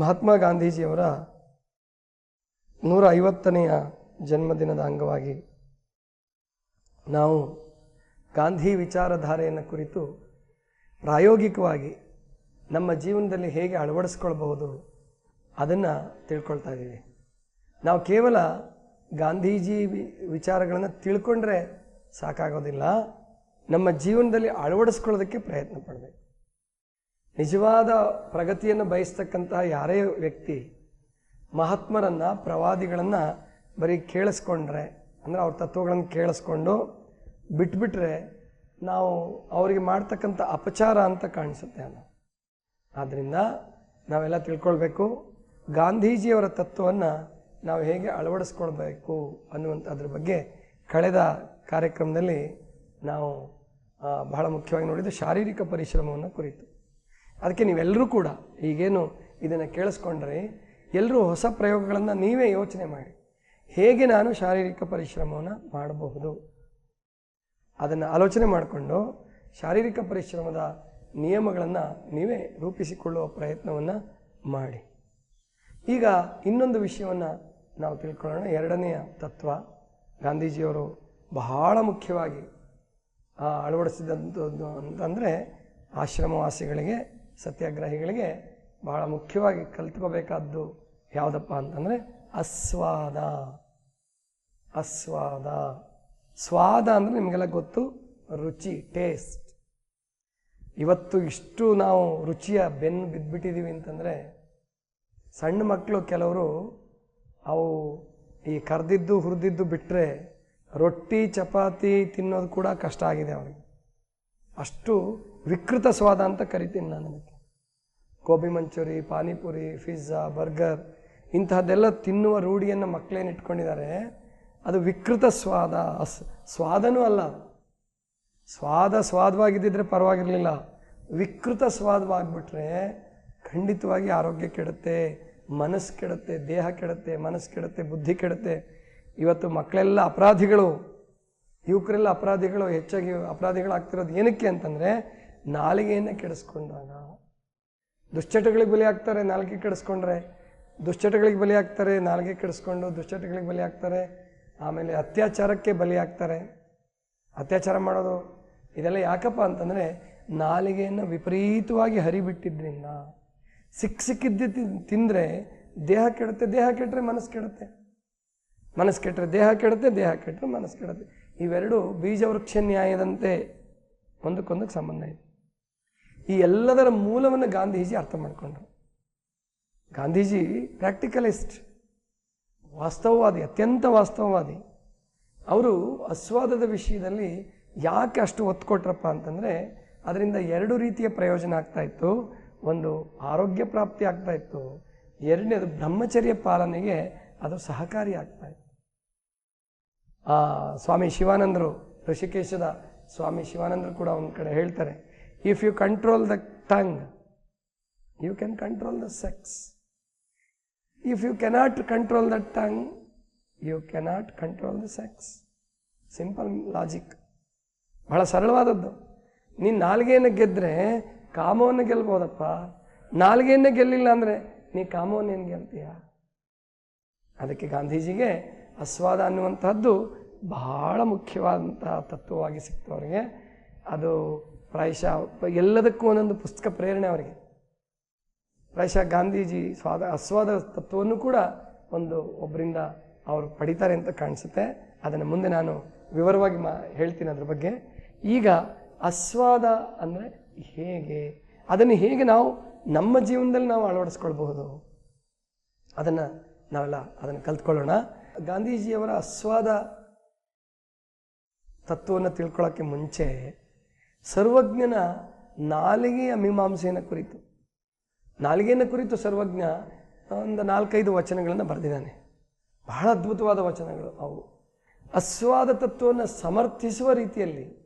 ಮಹಾತ್ಮ ಗಾಂಧೀಜಿಯವರ ನೂರ ಐವತ್ತನೆಯ ಜನ್ಮದಿನದ ಅಂಗವಾಗಿ ನಾವು ಗಾಂಧಿ ವಿಚಾರಧಾರೆಯನ್ನು ಕುರಿತು ಪ್ರಾಯೋಗಿಕವಾಗಿ ನಮ್ಮ ಜೀವನದಲ್ಲಿ ಹೇಗೆ ಅಳವಡಿಸ್ಕೊಳ್ಬಹುದು ಅದನ್ನು ತಿಳ್ಕೊಳ್ತಾ ಇದ್ದೀವಿ. ನಾವು ಕೇವಲ ಗಾಂಧೀಜಿ ವಿಚಾರಗಳನ್ನು ತಿಳ್ಕೊಂಡ್ರೆ ಸಾಕಾಗೋದಿಲ್ಲ. ನಮ್ಮ ಜೀವನದಲ್ಲಿ ಅಳವಡಿಸ್ಕೊಳ್ಳೋದಕ್ಕೆ ಪ್ರಯತ್ನ ಪಡಬೇಕು. ನಿಜವಾದ ಪ್ರಗತಿಯನ್ನು ಬಯಸ್ತಕ್ಕಂತಹ ಯಾರೇ ವ್ಯಕ್ತಿ ಮಹಾತ್ಮರನ್ನು, ಪ್ರವಾದಿಗಳನ್ನು ಬರೀ ಕೇಳಿಸ್ಕೊಂಡ್ರೆ, ಅಂದರೆ ಅವ್ರ ತತ್ವಗಳನ್ನು ಕೇಳಿಸ್ಕೊಂಡು ಬಿಟ್ಬಿಟ್ರೆ ನಾವು ಅವರಿಗೆ ಮಾಡ್ತಕ್ಕಂಥ ಅಪಚಾರ ಅಂತ ಕಾಣಿಸುತ್ತೆ ಅದು ಆದ್ದರಿಂದ ನಾವೆಲ್ಲ ತಿಳ್ಕೊಳ್ಬೇಕು, ಗಾಂಧೀಜಿಯವರ ತತ್ವವನ್ನು ನಾವು ಹೇಗೆ ಅಳವಡಿಸ್ಕೊಳ್ಬೇಕು ಅನ್ನುವಂಥದ್ರ ಬಗ್ಗೆ ಕಳೆದ ಕಾರ್ಯಕ್ರಮದಲ್ಲಿ ನಾವು ಬಹಳ ಮುಖ್ಯವಾಗಿ ನೋಡಿದ್ದು ಶಾರೀರಿಕ ಪರಿಶ್ರಮವನ್ನು ಕುರಿತು. ಅದಕ್ಕೆ ನೀವೆಲ್ಲರೂ ಕೂಡ ಈಗೇನು ಇದನ್ನು ಕೇಳಿಸ್ಕೊಂಡ್ರೆ ಎಲ್ಲರೂ ಹೊಸ ಪ್ರಯೋಗಗಳನ್ನು ನೀವೇ ಯೋಚನೆ ಮಾಡಿ. ಹೇಗೆ ನಾನು ಶಾರೀರಿಕ ಪರಿಶ್ರಮವನ್ನು ಮಾಡಬಹುದು? ಅದನ್ನು ಆಲೋಚನೆ ಮಾಡಿಕೊಂಡು ಶಾರೀರಿಕ ಪರಿಶ್ರಮದ ನಿಯಮಗಳನ್ನು ನೀವೇ ರೂಪಿಸಿಕೊಳ್ಳುವ ಪ್ರಯತ್ನವನ್ನು ಮಾಡಿ. ಈಗ ಇನ್ನೊಂದು ವಿಷಯವನ್ನು ನಾವು ತಿಳ್ಕೊಳ್ಳೋಣ. ಎರಡನೆಯ ತತ್ವ, ಗಾಂಧೀಜಿಯವರು ಬಹಳ ಮುಖ್ಯವಾಗಿ ಅಳವಡಿಸಿದಂಥದ್ದು ಅಂತಂದರೆ ಆಶ್ರಮವಾಸಿಗಳಿಗೆ ಸತ್ಯಾಗ್ರಹಿಗಳಿಗೆ ಬಹಳ ಮುಖ್ಯವಾಗಿ ಕಲ್ತ್ಕೋಬೇಕಾದ್ದು ಯಾವುದಪ್ಪ ಅಂತಂದರೆ ಅಸ್ವಾದ. ಅಸ್ವಾದ. ಸ್ವಾದ ಅಂದರೆ ನಿಮಗೆಲ್ಲ ಗೊತ್ತು? ರುಚಿ, ಟೇಸ್ಟ್. ಇವತ್ತು ಇಷ್ಟು ನಾವು ರುಚಿಯ ಬೆನ್ನು ಬಿದ್ದುಬಿಟ್ಟಿದ್ದೀವಿ ಅಂತಂದರೆ ಸಣ್ಣ ಮಕ್ಕಳು ಕೆಲವರು ಅವು ಈ ಕರೆದಿದ್ದು ಹುರಿದಿದ್ದು ಬಿಟ್ಟರೆ ರೊಟ್ಟಿ, ಚಪಾತಿ ತಿನ್ನೋದು ಕೂಡ ಕಷ್ಟ ಆಗಿದೆ ಅವರಿಗೆ. ಅಷ್ಟು ವಿಕೃತ ಸ್ವಾದ ಅಂತ ಕರಿತೀನಿ ನಾನು ಗೋಬಿ ಮಂಚೂರಿ, ಪಾನಿಪುರಿ ಫಿಜ್ಜಾ ಬರ್ಗರ್ ಇಂತಹದ್ದೆಲ್ಲ ತಿನ್ನುವ ರೂಢಿಯನ್ನು ಮಕ್ಕಳೇನು ಇಟ್ಕೊಂಡಿದ್ದಾರೆ ಅದು ವಿಕೃತ ಸ್ವಾದ, ಅಸ್, ಸ್ವಾದನೂ ಅಲ್ಲ. ಸ್ವಾದ ಸ್ವಾದವಾಗಿದ್ದಿದ್ರೆ ಪರವಾಗಿರಲಿಲ್ಲ. ವಿಕೃತ ಸ್ವಾದವಾಗಿಬಿಟ್ರೆ ಖಂಡಿತವಾಗಿ ಆರೋಗ್ಯ ಕೆಡುತ್ತೆ ಮನಸ್ಸು ಕೆಡುತ್ತೆ, ದೇಹ ಕೆಡುತ್ತೆ ಮನಸ್ಸು ಕೆಡುತ್ತೆ, ಬುದ್ಧಿ ಕೆಡುತ್ತೆ. ಇವತ್ತು ಮಕ್ಕಳೆಲ್ಲ ಅಪರಾಧಿಗಳು. ಯುವಕರೆಲ್ಲ ಅಪರಾಧಿಗಳು, ಹೆಚ್ಚಾಗಿ ಅಪರಾಧಿಗಳಾಗ್ತಿರೋದು ಏನಕ್ಕೆ ಅಂತಂದರೆ ನಾಲಿಗೆಯನ್ನು ಕೆಡಿಸ್ಕೊಂಡಾಗ ದುಶ್ಚಟಗಳಿಗೆ ಬಲಿ ಆಗ್ತಾರೆ ನಾಲಿಗೆ ಕೆಡಿಸ್ಕೊಂಡ್ರೆ. ದುಶ್ಚಟಗಳಿಗೆ ಬಲಿ ಆಗ್ತಾರೆ ನಾಲ್ಗೆ ಕೆಡಿಸ್ಕೊಂಡು ದುಶ್ಚಟಗಳಿಗೆ ಬಲಿ ಆಗ್ತಾರೆ ಆಮೇಲೆ ಅತ್ಯಾಚಾರಕ್ಕೆ ಬಲಿ ಆಗ್ತಾರೆ ಅತ್ಯಾಚಾರ ಮಾಡೋದು ಇದೆಲ್ಲ ಯಾಕಪ್ಪ ಅಂತಂದರೆ ನಾಲಿಗೆಯನ್ನು ವಿಪರೀತವಾಗಿ ಹರಿಬಿಟ್ಟಿದ್ರಿಂದ. ಸಿಕ್ಕ ಸಿಕ್ಕಿದ್ದು ತಿಂದರೆ ದೇಹ ಕೆಡುತ್ತೆ, ದೇಹ ಕೆಟ್ಟರೆ ಮನಸ್ಸು ಕೆಡುತ್ತೆ. ಮನಸ್ಸು ಕೆಟ್ಟರೆ ದೇಹ ಕೆಡುತ್ತೆ, ದೇಹ ಕೆಟ್ಟರೆ ಮನಸ್ಸು ಕೆಡುತ್ತೆ. ಇವೆರಡು ಬೀಜವೃಕ್ಷ ನ್ಯಾಯದಂತೆ ಒಂದಕ್ಕೊಂದಕ್ಕೆ ಸಂಬಂಧ ಇದೆ. ಈ ಎಲ್ಲದರ ಮೂಲವನ್ನು ಗಾಂಧೀಜಿ ಅರ್ಥ ಮಾಡಿಕೊಂಡ್ರು. ಗಾಂಧೀಜಿ ಪ್ರಾಕ್ಟಿಕಲಿಸ್ಟ್, ವಾಸ್ತವವಾದಿ, ಅತ್ಯಂತ ವಾಸ್ತವವಾದಿ. ಅವರು ಅಸ್ವಾದದ ವಿಷಯದಲ್ಲಿ ಯಾಕೆ ಅಷ್ಟು ಒತ್ತು ಕೊಟ್ರಪ್ಪ ಅಂತಂದರೆ, ಅದರಿಂದ ಎರಡು ರೀತಿಯ ಪ್ರಯೋಜನ ಆಗ್ತಾ ಇತ್ತು. ಒಂದು ಆರೋಗ್ಯ ಪ್ರಾಪ್ತಿ ಆಗ್ತಾ ಇತ್ತು. ಎರಡನೇದು ಬ್ರಹ್ಮಚರ್ಯ ಪಾಲನೆಗೆ ಅದು ಸಹಕಾರಿ ಆಗ್ತಾ ಇತ್ತು. ಆ ಸ್ವಾಮಿ ಶಿವಾನಂದರು, ಋಷಿಕೇಶದ ಸ್ವಾಮಿ ಶಿವಾನಂದರು ಕೂಡ ಒಂದು ಕಡೆ ಹೇಳ್ತಾರೆ if you control the tongue you can control the sex if you cannot control the tongue you cannot control the sex simple logic ಬಹಳ ಸರಳವಾದದ್ದು. ನೀನು ನಾಲ್ಗೆಯನ್ನು ಗೆದ್ದರೆ ಕಾಮವನ್ನು ಗೆಲ್ಬೋದಪ್ಪ. ನಾಲ್ಗೆಯನ್ನೇ ಗೆಲ್ಲಿಲ್ಲ ಅಂದರೆ ನೀ ಕಾಮವನ್ನು ಏನು ಗೆಲ್ತೀಯ? ಅದಕ್ಕೆ ಗಾಂಧೀಜಿಗೆ ಅಸ್ವಾದ ಅನ್ನುವಂತಹದ್ದು ಬಹಳ ಮುಖ್ಯವಾದಂತಹ ತತ್ವವಾಗಿ ಸಿಕ್ತು ಅವರಿಗೆ. ಅದು ಪ್ರಾಯಶಃ ಎಲ್ಲದಕ್ಕೂ ಒಂದೊಂದು ಪುಸ್ತಕ ಪ್ರೇರಣೆ ಅವರಿಗೆ. ಪ್ರಾಯಶಃ ಗಾಂಧೀಜಿ ಸ್ವಾದ, ಅಸ್ವಾದ ತತ್ವವನ್ನು ಕೂಡ ಒಂದು ಒಬ್ಬರಿಂದ ಅವರು ಪಡಿತಾರೆ ಅಂತ ಕಾಣಿಸುತ್ತೆ. ಅದನ್ನು ಮುಂದೆ ನಾನು ವಿವರವಾಗಿ ಮಾ, ಹೇಳ್ತೀನಿ ಅದ್ರ ಬಗ್ಗೆ. ಈಗ ಅಸ್ವಾದ ಅಂದರೆ ಹೇಗೆ? ಅದನ್ನು ಹೇಗೆ ನಾವು ನಮ್ಮ ಜೀವನದಲ್ಲಿ ನಾವು ಅಳವಡಿಸ್ಕೊಳ್ಬಹುದು? ಅದನ್ನು ನಾವೆಲ್ಲ ಅದನ್ನು ಕಲ್ತ್ಕೊಳ್ಳೋಣ. ಗಾಂಧೀಜಿಯವರ ಅಸ್ವಾದ ತತ್ವವನ್ನು ತಿಳ್ಕೊಳ್ಳೋಕ್ಕೆ ಮುಂಚೆ ಸರ್ವಜ್ಞನ ನಾಲಿಗೆಯ ಮೀಮಾಂಸೆಯನ್ನು ಕುರಿತು. ನಾಲಿಗೆಯನ್ನು ಕುರಿತು ಸರ್ವಜ್ಞ ಒಂದು ನಾಲ್ಕೈದು ವಚನಗಳನ್ನು ಬರೆದಿದ್ದಾನೆ. ಬಹಳ ಅದ್ಭುತವಾದ ವಚನಗಳು ಅವು. ಅಸ್ವಾದ ತತ್ವವನ್ನು ಸಮರ್ಥಿಸುವ ರೀತಿಯಲ್ಲಿ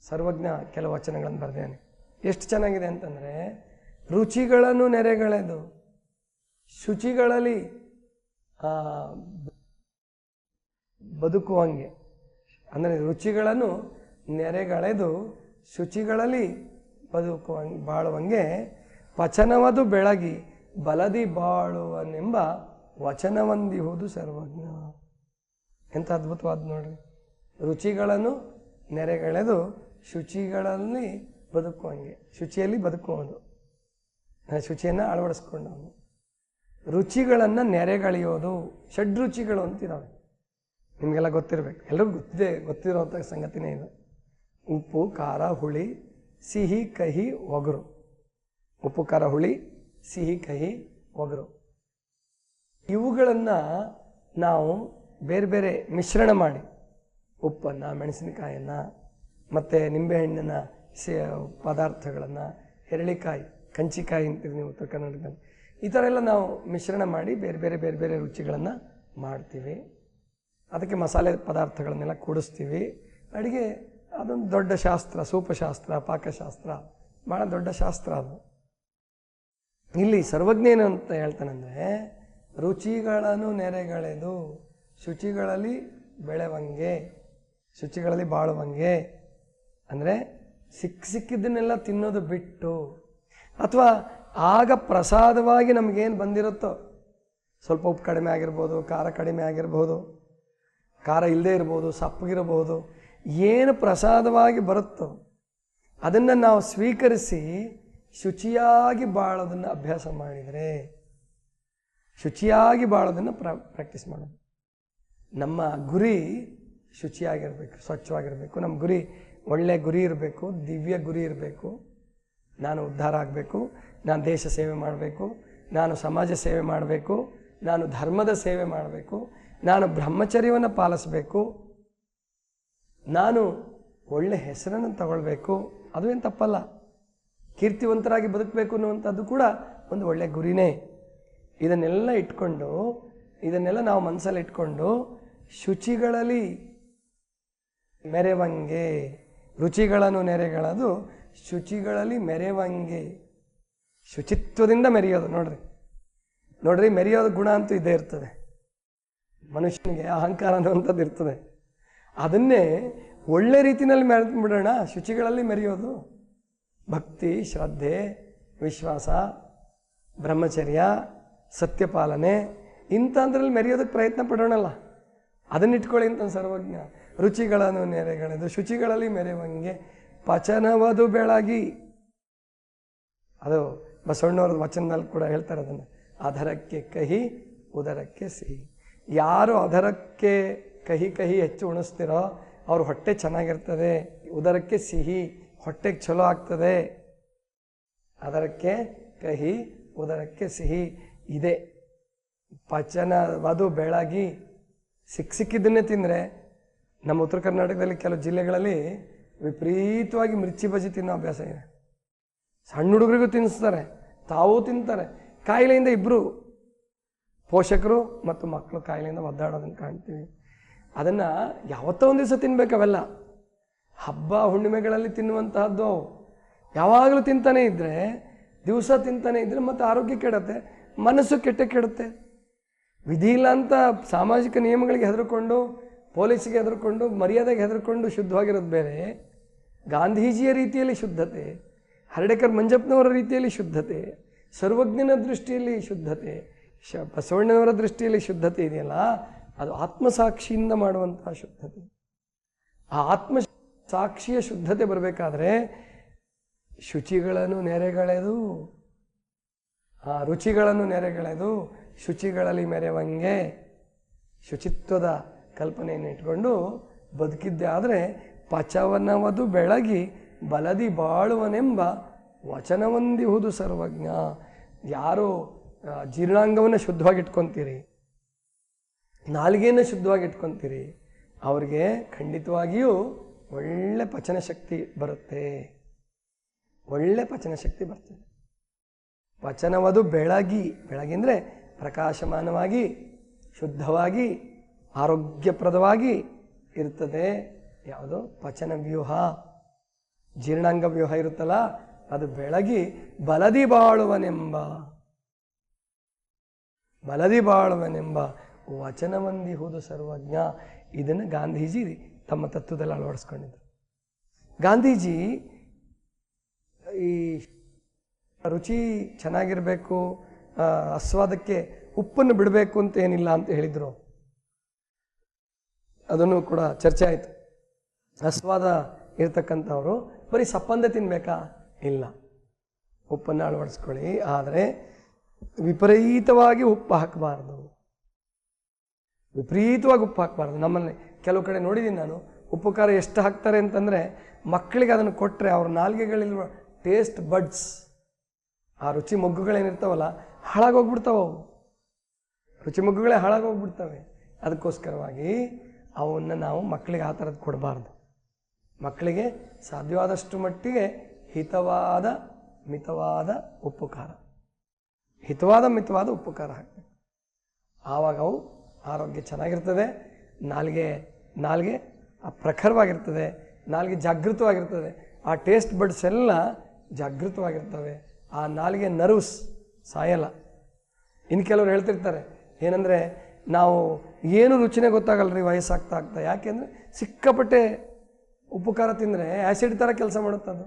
ಸರ್ವಜ್ಞ ಕೆಲವು ವಚನಗಳನ್ನು ಬರೆದಿದ್ದಾನೆ. ಎಷ್ಟು ಚೆನ್ನಾಗಿದೆ ಅಂತಂದರೆ, ರುಚಿಗಳನ್ನು ನೆರೆಗಳೆದು, ಶುಚಿಗಳಲ್ಲಿ ಬದುಕುವಂಗೆ. ಅಂದರೆ ರುಚಿಗಳನ್ನು ನೆರೆಗಳೆದು ಶುಚಿಗಳಲ್ಲಿ ಬದುಕುವಂಗೆ ಬಾಳುವಂಗೆ ಪಚನವದು ಬೆಳಗಿ ಬಲದಿ ಬಾಳುವನೆಂಬ ವಚನವಂದಿಹುದು ಸರ್ವಜ್ಞ. ಎಂಥ ಅದ್ಭುತವಾದ ನೋಡ್ರಿ. ರುಚಿಗಳನ್ನು ನೆರೆಗಳೆದು ಶುಚಿಗಳಲ್ಲಿ ಬದುಕುವಂಗೆ, ಶುಚಿಯಲ್ಲಿ ಬದುಕುವುದು. ಶುಚಿಯನ್ನು ಅಳವಡಿಸ್ಕೊಂಡವನು ರುಚಿಗಳನ್ನು ನೆರೆಗಳೆಯೋದು, ಷಡ್ರುಚಿಗಳು ಅಂತಿದ್ದಾವೆ ನಿಮಗೆಲ್ಲ ಗೊತ್ತಿರಬೇಕು. ಎಲ್ಲರಿಗೂ ಗೊತ್ತಿದೆ, ಗೊತ್ತಿರೋಂಥ ಸಂಗತಿನೇ ಇದು. ಉಪ್ಪು, ಖಾರ, ಹುಳಿ, ಸಿಹಿ, ಕಹಿ, ಒಗರು. ಉಪ್ಪು, ಖಾರ, ಹುಳಿ, ಸಿಹಿ, ಕಹಿ, ಒಗರು. ಇವುಗಳನ್ನು ನಾವು ಬೇರೆ ಬೇರೆ ಮಿಶ್ರಣ ಮಾಡಿ. ಉಪ್ಪನ್ನು, ಮೆಣಸಿನಕಾಯನ್ನು, ಮತ್ತು ನಿಂಬೆಹಣ್ಣಿನ ಸೇ, ಪದಾರ್ಥಗಳನ್ನು ಎರಳಿಕಾಯಿ ಕಂಚಿಕಾಯಿ ಅಂತೀರಿ ನೀವು ಉತ್ತರ ಕರ್ನಾಟಕದಲ್ಲಿ. ಈ ಥರ ಎಲ್ಲ ನಾವು ಮಿಶ್ರಣ ಮಾಡಿ ಬೇರೆ ಬೇರೆ ಬೇರೆ ಬೇರೆ ರುಚಿಗಳನ್ನು ಮಾಡ್ತೀವಿ. ಅದಕ್ಕೆ ಮಸಾಲೆ ಪದಾರ್ಥಗಳನ್ನೆಲ್ಲ ಕೂಡಿಸ್ತೀವಿ. ಅಡುಗೆ ಅದೊಂದು ದೊಡ್ಡ ಶಾಸ್ತ್ರ, ಸೂಪಶಾಸ್ತ್ರ, ಪಾಕಶಾಸ್ತ್ರ. ಭಾಳ ದೊಡ್ಡ ಶಾಸ್ತ್ರ ಅದು. ಇಲ್ಲಿ ಸರ್ವಜ್ಞ ಏನು ಅಂತ ಹೇಳ್ತಾನಂದ್ರೆ ರುಚಿಗಳನ್ನು ನೆರೆಗಳೆದು, ಶುಚಿಗಳಲ್ಲಿ ಬೆಳೆವಂಗೆ, ಶುಚಿಗಳಲ್ಲಿ ಬಾಳುವಂಗೆ. ಅಂದರೆ ಸಿಕ್ಕ ಸಿಕ್ಕಿದ್ದನ್ನೆಲ್ಲ ತಿನ್ನೋದು ಬಿಟ್ಟು, ಅಥವಾ ಆಗ ಪ್ರಸಾದವಾಗಿ ನಮಗೇನು ಬಂದಿರುತ್ತೋ, ಸ್ವಲ್ಪ ಉಪ್ಪು ಕಡಿಮೆ ಆಗಿರ್ಬೋದು, ಖಾರ ಕಡಿಮೆ ಆಗಿರ್ಬೋದು, ಖಾರ ಇಲ್ಲದೆ ಇರ್ಬೋದು, ಸಪ್ಪಗಿರಬಹುದು ಏನು ಪ್ರಸಾದವಾಗಿ ಬರುತ್ತೋ ಅದನ್ನು ನಾವು ಸ್ವೀಕರಿಸಿ ಶುಚಿಯಾಗಿ ಬಾಳೋದನ್ನು ಅಭ್ಯಾಸ ಮಾಡಿದರೆ, ಶುಚಿಯಾಗಿ ಬಾಳೋದನ್ನು ಪ್ರ ಪ್ರಾಕ್ಟೀಸ್ ಮಾಡೋದು. ನಮ್ಮ ಗುರಿ ಶುಚಿಯಾಗಿರಬೇಕು, ಸ್ವಚ್ಛವಾಗಿರಬೇಕು. ನಮ್ಮ ಗುರಿ ಒಳ್ಳೆಯ ಗುರಿ ಇರಬೇಕು, ದಿವ್ಯ ಗುರಿ ಇರಬೇಕು. ನಾನು ಉದ್ಧಾರ ಆಗಬೇಕು, ನಾನು ದೇಶ ಸೇವೆ ಮಾಡಬೇಕು, ನಾನು ಸಮಾಜ ಸೇವೆ ಮಾಡಬೇಕು, ನಾನು ಧರ್ಮದ ಸೇವೆ ಮಾಡಬೇಕು, ನಾನು ಬ್ರಹ್ಮಚರ್ಯವನ್ನು ಪಾಲಿಸಬೇಕು. ನಾನು ಒಳ್ಳೆ ಹೆಸರನ್ನು ತಗೊಳ್ಬೇಕು, ಅದು ಏನು ತಪ್ಪಲ್ಲ. ಕೀರ್ತಿವಂತರಾಗಿ ಬದುಕಬೇಕು ಅನ್ನುವಂಥದ್ದು ಕೂಡ ಒಂದು ಒಳ್ಳೆಯ ಗುರಿನೇ. ಇದನ್ನೆಲ್ಲ ಇಟ್ಕೊಂಡು, ಇದನ್ನೆಲ್ಲ ನಾವು ಮನಸ್ಸಲ್ಲಿ ಇಟ್ಕೊಂಡು, ಶುಚಿಗಳಲ್ಲಿ ಮೆರೆವಂಗೆ, ರುಚಿಗಳನ್ನು ನೆರೆಗಳದು, ಶುಚಿಗಳಲ್ಲಿ ಮೆರೆವಂಗೆ. ಶುಚಿತ್ವದಿಂದ ಮೆರೆಯೋದು, ನೋಡ್ರಿ. ನೋಡ್ರಿ, ಮೆರೆಯೋದು ಗುಣ ಅಂತೂ ಇದ್ದೇ ಇರ್ತದೆ. ಮನುಷ್ಯನಿಗೆ ಅಹಂಕಾರ ಅನ್ನುವಂಥದ್ದು ಇರ್ತದೆ. ಅದನ್ನೇ ಒಳ್ಳೆ ರೀತಿಯಲ್ಲಿ ಮೆರೆದು ಬಿಡೋಣ ಶುಚಿಗಳಲ್ಲಿ ಮೆರೆಯೋದು. ಭಕ್ತಿ, ಶ್ರದ್ಧೆ, ವಿಶ್ವಾಸ, ಬ್ರಹ್ಮಚರ್ಯ, ಸತ್ಯಪಾಲನೆ, ಇಂಥದ್ರಲ್ಲಿ ಮೆರೆಯೋದಕ್ಕೆ ಪ್ರಯತ್ನ ಪಡೋಣಲ್ಲ. ಅದನ್ನಿಟ್ಕೊಳ್ಳಿ ಅಂತ ಸರ್ವಜ್ಞ. ರುಚಿಗಳನ್ನು ನೆರೆಗಳೆದು ಶುಚಿಗಳಲ್ಲಿ ಮೆರೆಯುವಂಗೆ ಪಚನವದು ಬೆಳಗಿ. ಅದು ಬಸವಣ್ಣವ್ರ ವಚನದಲ್ಲಿ ಕೂಡ ಹೇಳ್ತಾರೆ ಅದನ್ನು. ಅಧರಕ್ಕೆ ಕಹಿ, ಉದರಕ್ಕೆ ಸಿಹಿ. ಯಾರು ಅಧರಕ್ಕೆ ಕಹಿ ಕಹಿ ಹೆಚ್ಚು ಉಣಿಸ್ತಿರೋ, ಅವ್ರ ಹೊಟ್ಟೆ ಚೆನ್ನಾಗಿರ್ತದೆ. ಉದರಕ್ಕೆ ಸಿಹಿ, ಹೊಟ್ಟೆಗೆ ಚಲೋ ಆಗ್ತದೆ. ಅದರಕ್ಕೆ ಕಹಿ, ಉದರಕ್ಕೆ ಸಿಹಿ ಇದೆ. ಪಚನ ವಧು ಬೆಳಗಿ ಸಿಕ್ಕ ಸಿಕ್ಕಿದ್ದನ್ನೇ ತಿಂದರೆ, ನಮ್ಮ ಉತ್ತರ ಕರ್ನಾಟಕದಲ್ಲಿ ಕೆಲವು ಜಿಲ್ಲೆಗಳಲ್ಲಿ ವಿಪರೀತವಾಗಿ ಮಿರ್ಚಿ ಬಜ್ಜಿ ತಿನ್ನೋ ಅಭ್ಯಾಸ ಇದೆ. ಸಣ್ಣ ಹುಡುಗರಿಗೂ ತಿನ್ನಿಸ್ತಾರೆ, ತಾವೂ ತಿಂತಾರೆ. ಕಾಯಿಲೆಯಿಂದ ಇಬ್ಬರು ಪೋಷಕರು ಮತ್ತು ಮಕ್ಕಳು ಕಾಯಿಲೆಯಿಂದ ಒದ್ದಾಡೋದನ್ನು ಕಾಣ್ತೀವಿ. ಅದನ್ನು ಯಾವತ್ತೋ ಒಂದು ದಿವಸ ತಿನ್ಬೇಕು ಹಬ್ಬ ಹುಣ್ಣಿಮೆಗಳಲ್ಲಿ ತಿನ್ನುವಂತಹದ್ದು ಯಾವಾಗಲೂ ತಿಂತಾನೆ ಇದ್ದರೆ ದಿವಸ ತಿಂತಾನೆ ಇದ್ದರೆ ಮತ್ತು ಆರೋಗ್ಯ ಕೆಡುತ್ತೆ, ಮನಸ್ಸು ಕೆಟ್ಟ ಕೆಡುತ್ತೆ. ವಿಧಿ ಇಲ್ಲ ಅಂತ ಸಾಮಾಜಿಕ ನಿಯಮಗಳಿಗೆ ಹೆದರ್ಕೊಂಡು, ಪೊಲೀಸಿಗೆ ಹೆದರ್ಕೊಂಡು, ಮರ್ಯಾದೆಗೆ ಹೆದರ್ಕೊಂಡು ಶುದ್ಧವಾಗಿರೋದು ಬೇರೆ. ಗಾಂಧೀಜಿಯ ರೀತಿಯಲ್ಲಿ ಶುದ್ಧತೆ, ಹರಡೇಕರ್ ಮಂಜಪ್ಪನವರ ರೀತಿಯಲ್ಲಿ ಶುದ್ಧತೆ, ಸರ್ವಜ್ಞನ ದೃಷ್ಟಿಯಲ್ಲಿ ಶುದ್ಧತೆ, ಶ ಬಸವಣ್ಣನವರ ದೃಷ್ಟಿಯಲ್ಲಿ ಶುದ್ಧತೆ ಇದೆಯಲ್ಲ? ಅದು ಆತ್ಮಸಾಕ್ಷಿಯಿಂದ ಮಾಡುವಂತಹ ಶುದ್ಧತೆ. ಆ ಆತ್ಮ ಸಾಕ್ಷಿಯ ಶುದ್ಧತೆ ಬರಬೇಕಾದ್ರೆ ಶುಚಿಗಳನ್ನು ನೆರೆಗಳೆದು, ಆ ರುಚಿಗಳನ್ನು ನೆರೆಗಳೆದು, ಶುಚಿಗಳಲ್ಲಿ ಮೆರೆವಂಗೆ ಶುಚಿತ್ವದ ಕಲ್ಪನೆಯನ್ನು ಇಟ್ಕೊಂಡು ಬದುಕಿದ್ದೆ ಆದರೆ ಪಚವನವದು ಬೆಳಗಿ ಬಲದಿ ಬಾಳುವನೆಂಬ ವಚನವೊಂದಿಹುದು ಸರ್ವಜ್ಞ. ಯಾರು ಜೀರ್ಣಾಂಗವನ್ನು ಶುದ್ಧವಾಗಿ ಇಟ್ಕೊತೀರಿ ನಾಲಿಗೆಯನ್ನು ಶುದ್ಧವಾಗಿ ಇಟ್ಕೊತೀರಿ, ಅವ್ರಿಗೆ ಖಂಡಿತವಾಗಿಯೂ ಒಳ್ಳೆ ಪಚನ ಶಕ್ತಿ ಬರುತ್ತೆ. ಒಳ್ಳೆ ಪಚನ ಶಕ್ತಿ ಬರ್ತದೆ. ಪಚನವದು ಬೆಳಗಿ ಬೆಳಗಿ ಅಂದರೆ ಪ್ರಕಾಶಮಾನವಾಗಿ, ಶುದ್ಧವಾಗಿ, ಆರೋಗ್ಯಪ್ರದವಾಗಿ ಇರ್ತದೆ. ಯಾವುದು? ಪಚನ ವ್ಯೂಹ. ಜೀರ್ಣಾಂಗ ವ್ಯೂಹ ಇರುತ್ತಲ್ಲ, ಅದು ಬೆಳಗಿ ಬಲದಿ ಬಾಳುವನೆಂಬ ಬಲದಿ ಬಾಳುವನೆಂಬ ವಚನವಂದಿಹುದು ಸರ್ವಜ್ಞ. ಇದನ್ನು ಗಾಂಧೀಜಿ ತಮ್ಮ ತತ್ವದಲ್ಲಿ ಅಳವಡಿಸ್ಕೊಂಡಿದ್ರು. ಗಾಂಧೀಜಿ ಈ ರುಚಿ ಚೆನ್ನಾಗಿರಬೇಕು ಆಸ್ವಾದಕ್ಕೆ ಉಪ್ಪನ್ನು ಬಿಡಬೇಕು ಅಂತ ಏನಿಲ್ಲ ಅಂತ ಹೇಳಿದರು. ಅದನ್ನು ಕೂಡ ಚರ್ಚೆ ಆಯಿತು. ಆಸ್ವಾದ ಇರ್ತಕ್ಕಂಥವ್ರು ಬರೀ ಸಪ್ಪಂದೆ ತಿನ್ಬೇಕಾ? ಇಲ್ಲ. ಉಪ್ಪನ್ನು ಅಳವಡಿಸ್ಕೊಳ್ಳಿ. ಆದರೆ ವಿಪರೀತವಾಗಿ ಉಪ್ಪು ಹಾಕಬಾರ್ದು. ವಿಪರೀತವಾಗಿ ಉಪ್ಪು ಹಾಕಬಾರ್ದು. ನಮ್ಮಲ್ಲಿ ಕೆಲವು ಕಡೆ ನೋಡಿದ್ದೀನಿ ನಾನು ಉಪ್ಪು ಖಾರ ಎಷ್ಟು ಹಾಕ್ತಾರೆ ಅಂತಂದರೆ, ಮಕ್ಕಳಿಗೆ ಅದನ್ನು ಕೊಟ್ಟರೆ ಅವ್ರ ನಾಲ್ಗೆಗಳಿರುವ ಟೇಸ್ಟ್ ಬಡ್ಸ್ ಆ ರುಚಿ ಮೊಗ್ಗುಗಳೇನಿರ್ತಾವಲ್ಲ, ಹಾಳಾಗೋಗ್ಬಿಡ್ತಾವೆ ಅವು. ರುಚಿ ಮೊಗ್ಗುಗಳೇ ಹಾಳಾಗೋಗ್ಬಿಡ್ತವೆ. ಅದಕ್ಕೋಸ್ಕರವಾಗಿ ಅವನ್ನ ನಾವು ಮಕ್ಕಳಿಗೆ ಆ ಥರದ್ದು ಕೊಡಬಾರ್ದು. ಮಕ್ಕಳಿಗೆ ಸಾಧ್ಯವಾದಷ್ಟು ಮಟ್ಟಿಗೆ ಹಿತವಾದ, ಮಿತವಾದ ಉಪ್ಪು ಖಾರ ಹಿತವಾದ, ಮಿತವಾದ ಉಪ್ಪು ಖಾರ ಹಾಕಬೇಕು. ಆವಾಗ ಅವು ಆರೋಗ್ಯ ಚೆನ್ನಾಗಿರ್ತದೆ, ನಾಲ್ಗೆ ನಾಲ್ಗೆ ಪ್ರಖರವಾಗಿರ್ತದೆ, ನಾಲ್ಗೆ ಜಾಗೃತವಾಗಿರ್ತದೆ. ಆ ಟೇಸ್ಟ್ ಬಡ್ಸ್ ಎಲ್ಲ ಜಾಗೃತವಾಗಿರ್ತವೆ. ಆ ನಾಲ್ಗೆ ನರ್ವ್ಸ್ ಸಾಯಲ್ಲ. ಇನ್ನು ಕೆಲವರು ಹೇಳ್ತಿರ್ತಾರೆ, ಏನಂದರೆ ನಾವು ಏನು ರುಚಿನೇ ಗೊತ್ತಾಗಲ್ಲ ರೀ ವಯಸ್ಸಾಗ್ತಾ ಆಗ್ತಾ ಯಾಕೆಂದರೆ ಸಿಕ್ಕಾಪಟ್ಟೆ ಉಪ್ಪು ಖಾರ ತಿಂದರೆ ಆ್ಯಸಿಡ್ ಥರ ಕೆಲಸ ಮಾಡುತ್ತೆ ಅದು.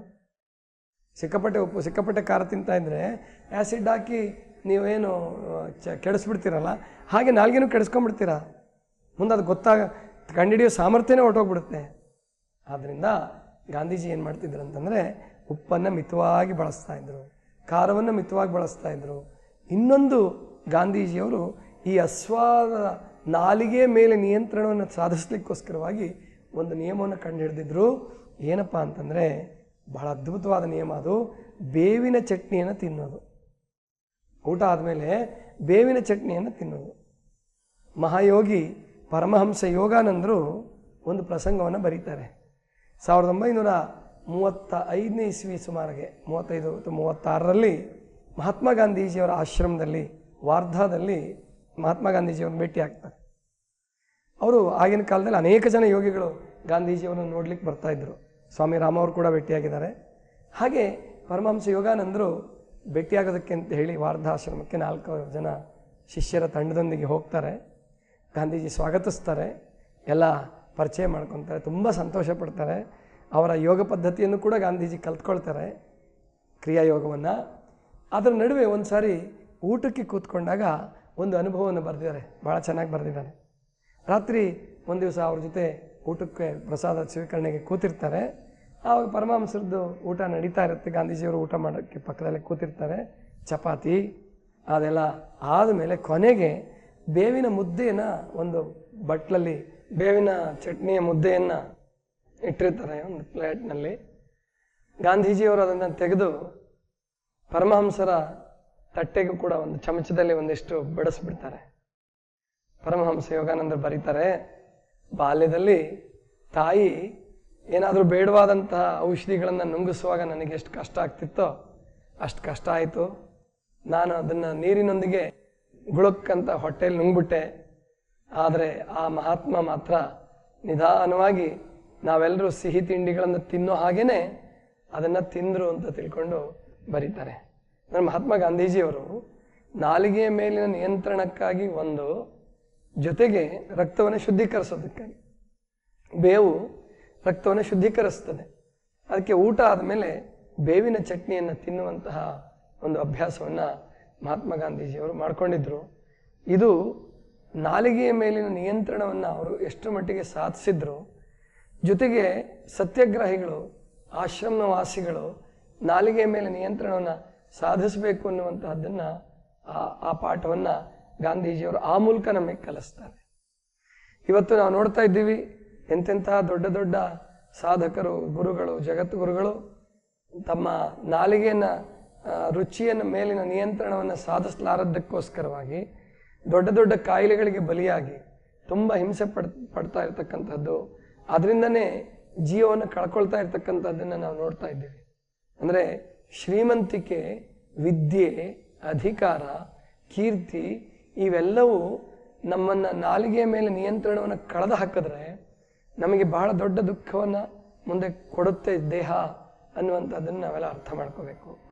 ಸಿಕ್ಕಾಪಟ್ಟೆ ಉಪ್ಪು, ಸಿಕ್ಕಾಪಟ್ಟೆ ಖಾರ ತಿಂತಾ ಇದ್ದರೆ ಆ್ಯಸಿಡ್ ಹಾಕಿ ನೀವೇನು ಚ, ಕೆಡಿಸ್ಬಿಡ್ತೀರಲ್ಲ? ಹಾಗೆ ನಾಲ್ಗೇನು ಕೆಡಿಸ್ಕೊಂಡ್ಬಿಡ್ತೀರ? ಮುಂದೆ ಅದು ಗೊತ್ತಾಗ, ಕಂಡಿಡಿಯೋ ಸಾಮರ್ಥ್ಯನೇ ಹೊರಟೋಗ್ಬಿಡುತ್ತೆ. ಆದ್ದರಿಂದ ಗಾಂಧೀಜಿ ಏನು ಮಾಡ್ತಿದ್ರು ಅಂತಂದರೆ, ಉಪ್ಪನ್ನು ಮಿತವಾಗಿ ಬಳಸ್ತಾ ಇದ್ರು, ಖಾರವನ್ನು ಮಿತವಾಗಿ ಬಳಸ್ತಾ ಇದ್ದರು ಇನ್ನೊಂದು ಗಾಂಧೀಜಿಯವರು ಈ ಅಸ್ವಾದ ನಾಲಿಗೆ ಮೇಲೆ ನಿಯಂತ್ರಣವನ್ನು ಸಾಧಿಸ್ಲಿಕ್ಕೋಸ್ಕರವಾಗಿ ಒಂದು ನಿಯಮವನ್ನು ಕಂಡುಹಿಡಿದಿದ್ರು. ಏನಪ್ಪ ಅಂತಂದರೆ, ಬಹಳ ಅದ್ಭುತವಾದ ನಿಯಮ ಅದು. ಬೇವಿನ ಚಟ್ನಿಯನ್ನು ತಿನ್ನೋದು. ಊಟ ಆದಮೇಲೆ ಬೇವಿನ ಚಟ್ನಿಯನ್ನು ತಿನ್ನೋದು. ಮಹಾಯೋಗಿ ಪರಮಹಂಸ ಯೋಗಾನಂದರು ಒಂದು ಪ್ರಸಂಗವನ್ನು ಬರೀತಾರೆ. ಸಾವಿರದ ಒಂಬೈನೂರ ಮೂವತ್ತ ಐದನೇ ಇಸ್ವಿ ಸುಮಾರಿಗೆ, ಮೂವತ್ತೈದು ಮೂವತ್ತಾರರಲ್ಲಿ ಮಹಾತ್ಮ ಗಾಂಧೀಜಿಯವರ ಆಶ್ರಮದಲ್ಲಿ, ವಾರ್ಧಾದಲ್ಲಿ ಮಹಾತ್ಮ ಗಾಂಧೀಜಿಯವ್ರನ್ನ ಭೇಟಿ ಆಗ್ತಾರೆ. ಅವರು ಆಗಿನ ಕಾಲದಲ್ಲಿ ಅನೇಕ ಜನ ಯೋಗಿಗಳು ಗಾಂಧೀಜಿಯವರನ್ನು ನೋಡ್ಲಿಕ್ಕೆ ಬರ್ತಾ ಇದ್ರು ಸ್ವಾಮಿ ರಾಮ ಅವರು ಕೂಡ ಭೇಟಿಯಾಗಿದ್ದಾರೆ. ಹಾಗೆ ಪರಮಹಂಸ ಯೋಗಾನಂದರು ಭೇಟಿಯಾಗೋದಕ್ಕೆ ಅಂತ ಹೇಳಿ ವಾರ್ಧಾಶ್ರಮಕ್ಕೆ ನಾಲ್ಕು ಜನ ಶಿಷ್ಯರ ತಂಡದೊಂದಿಗೆ ಹೋಗ್ತಾರೆ. ಗಾಂಧೀಜಿ ಸ್ವಾಗತಿಸ್ತಾರೆ. ಎಲ್ಲ ಪರಿಚಯ ಮಾಡ್ಕೊತಾರೆ. ತುಂಬ ಸಂತೋಷ ಪಡ್ತಾರೆ. ಅವರ ಯೋಗ ಪದ್ಧತಿಯನ್ನು ಕೂಡ ಗಾಂಧೀಜಿ ಕಲ್ತ್ಕೊಳ್ತಾರೆ ಕ್ರಿಯಾಯೋಗವನ್ನು ಅದರ ನಡುವೆ ಒಂದು ಸಾರಿ ಊಟಕ್ಕೆ ಕೂತ್ಕೊಂಡಾಗ ಒಂದು ಅನುಭವವನ್ನು ಬರೆದಿದ್ದಾರೆ. ಭಾಳ ಚೆನ್ನಾಗಿ ಬರೆದಿದ್ದಾರೆ. ರಾತ್ರಿ ಒಂದು ದಿವಸ ಅವ್ರ ಜೊತೆ ಊಟಕ್ಕೆ ಪ್ರಸಾದ ಸ್ವೀಕರಣೆಗೆ ಕೂತಿರ್ತಾರೆ. ಆವಾಗ ಪರಮಹಂಸರದ್ದು ಊಟ ನಡೀತಾ ಇರುತ್ತೆ. ಗಾಂಧೀಜಿಯವರು ಊಟ ಮಾಡೋಕ್ಕೆ ಪಕ್ಕದಲ್ಲೇ ಕೂತಿರ್ತಾರೆ. ಚಪಾತಿ, ಅದೆಲ್ಲ ಆದಮೇಲೆ ಕೊನೆಗೆ ಬೇವಿನ ಮುದ್ದೆಯನ್ನು ಒಂದು ಬಟ್ಲಲ್ಲಿ, ಬೇವಿನ ಚಟ್ನಿಯ ಮುದ್ದೆಯನ್ನು ಇಟ್ಟಿರ್ತಾರೆ ಒಂದು ಪ್ಲೇಟ್ನಲ್ಲಿ. ಗಾಂಧೀಜಿಯವರು ಅದನ್ನು ತೆಗೆದು ಪರಮಹಂಸರ ತಟ್ಟೆಗೂ ಕೂಡ ಒಂದು ಚಮಚದಲ್ಲಿ ಒಂದಿಷ್ಟು ಬಡಿಸ್ಬಿಡ್ತಾರೆ. ಪರಮಹಂಸ ಯೋಗಾನಂದರು ಬರೀತಾರೆ. ಬಾಲ್ಯದಲ್ಲಿ ತಾಯಿ ಏನಾದರೂ ಬೇಡವಾದಂತಹ ಔಷಧಿಗಳನ್ನು ನುಂಗಿಸುವಾಗ ನನಗೆ ಎಷ್ಟು ಕಷ್ಟ ಆಗ್ತಿತ್ತೋ ಅಷ್ಟು ಕಷ್ಟ ಆಯಿತು. ನಾನು ಅದನ್ನು ನೀರಿನೊಂದಿಗೆ ಗುಳುಕ್ಕಂತ ಹೊಟ್ಟೆಯಲ್ಲಿ ನುಂಗ್ಬಿಟ್ಟೆ. ಆದರೆ ಆ ಮಹಾತ್ಮ ಮಾತ್ರ ನಿಧಾನವಾಗಿ ನಾವೆಲ್ಲರೂ ಸಿಹಿ ತಿಂಡಿಗಳನ್ನು ತಿನ್ನೋ ಹಾಗೇ ಅದನ್ನು ತಿಂದರು ಅಂತ ತಿಳ್ಕೊಂಡು ಬರೀತಾರೆ. ಅಂದರೆ ಮಹಾತ್ಮ ಗಾಂಧೀಜಿಯವರು ನಾಲಿಗೆಯ ಮೇಲಿನ ನಿಯಂತ್ರಣಕ್ಕಾಗಿ ಒಂದು ಜೊತೆಗೆ ರಕ್ತವನ್ನು ಶುದ್ಧೀಕರಿಸೋದಕ್ಕಾಗಿ. ಬೇವು ರಕ್ತವನ್ನು ಶುದ್ಧೀಕರಿಸ್ತದೆ ಅದಕ್ಕೆ ಊಟ ಆದಮೇಲೆ ಬೇವಿನ ಚಟ್ನಿಯನ್ನು ತಿನ್ನುವಂತಹ ಒಂದು ಅಭ್ಯಾಸವನ್ನು ಮಹಾತ್ಮ ಗಾಂಧೀಜಿಯವರು ಮಾಡಿಕೊಂಡಿದ್ರು. ಇದು ನಾಲಿಗೆಯ ಮೇಲಿನ ನಿಯಂತ್ರಣವನ್ನು ಅವರು ಎಷ್ಟು ಮಟ್ಟಿಗೆ ಸಾಧಿಸಿದ್ರು. ಜೊತೆಗೆ ಸತ್ಯಾಗ್ರಹಿಗಳು, ಆಶ್ರಮವಾಸಿಗಳು ನಾಲಿಗೆಯ ಮೇಲೆ ನಿಯಂತ್ರಣವನ್ನು ಸಾಧಿಸಬೇಕು ಅನ್ನುವಂತಹದ್ದನ್ನು ಆ ಆ ಪಾಠವನ್ನು ಗಾಂಧೀಜಿಯವರು ಆ ಮೂಲಕ ನಮಗೆ ಕಲಿಸ್ತಾರೆ. ಇವತ್ತು ನಾವು ನೋಡ್ತಾ ಇದ್ದೀವಿ ಎಂತೆಂತಹ ದೊಡ್ಡ ದೊಡ್ಡ ಸಾಧಕರು, ಗುರುಗಳು ಜಗದ್ಗುರುಗಳು ಗುರುಗಳು ತಮ್ಮ ನಾಲಿಗೆಯನ್ನು ರುಚಿಯನ್ನು ಮೇಲಿನ ನಿಯಂತ್ರಣವನ್ನು ಸಾಧಿಸಲಾರದ್ದಕ್ಕೋಸ್ಕರವಾಗಿ, ದೊಡ್ಡ ದೊಡ್ಡ ಕಾಯಿಲೆಗಳಿಗೆ ಬಲಿಯಾಗಿ ತುಂಬ ಹಿಂಸೆ ಪಡ್, ಪಡ್ತಾ ಇರ್ತಕ್ಕಂಥದ್ದು. ಅದರಿಂದನೇ ಜೀವವನ್ನು ಕಳ್ಕೊಳ್ತಾ ಇರ್ತಕ್ಕಂಥದ್ದನ್ನು ನಾವು ನೋಡ್ತಾ ಇದ್ದೀವಿ. ಅಂದರೆ ಶ್ರೀಮಂತಿಕೆ, ವಿದ್ಯೆ, ಅಧಿಕಾರ, ಕೀರ್ತಿ ಇವೆಲ್ಲವೂ ನಮ್ಮನ್ನು ನಾಲಿಗೆಯ ಮೇಲೆ ನಿಯಂತ್ರಣವನ್ನು ಕಳೆದು ಹಾಕಿದ್ರೆ ನಮಗೆ ಬಹಳ ದೊಡ್ಡ ದುಃಖವನ್ನು ಮುಂದೆ ಕೊಡುತ್ತೆ ದೇಹ ಅನ್ನುವಂಥದ್ದನ್ನು ನಾವೆಲ್ಲ ಅರ್ಥ ಮಾಡ್ಕೋಬೇಕು.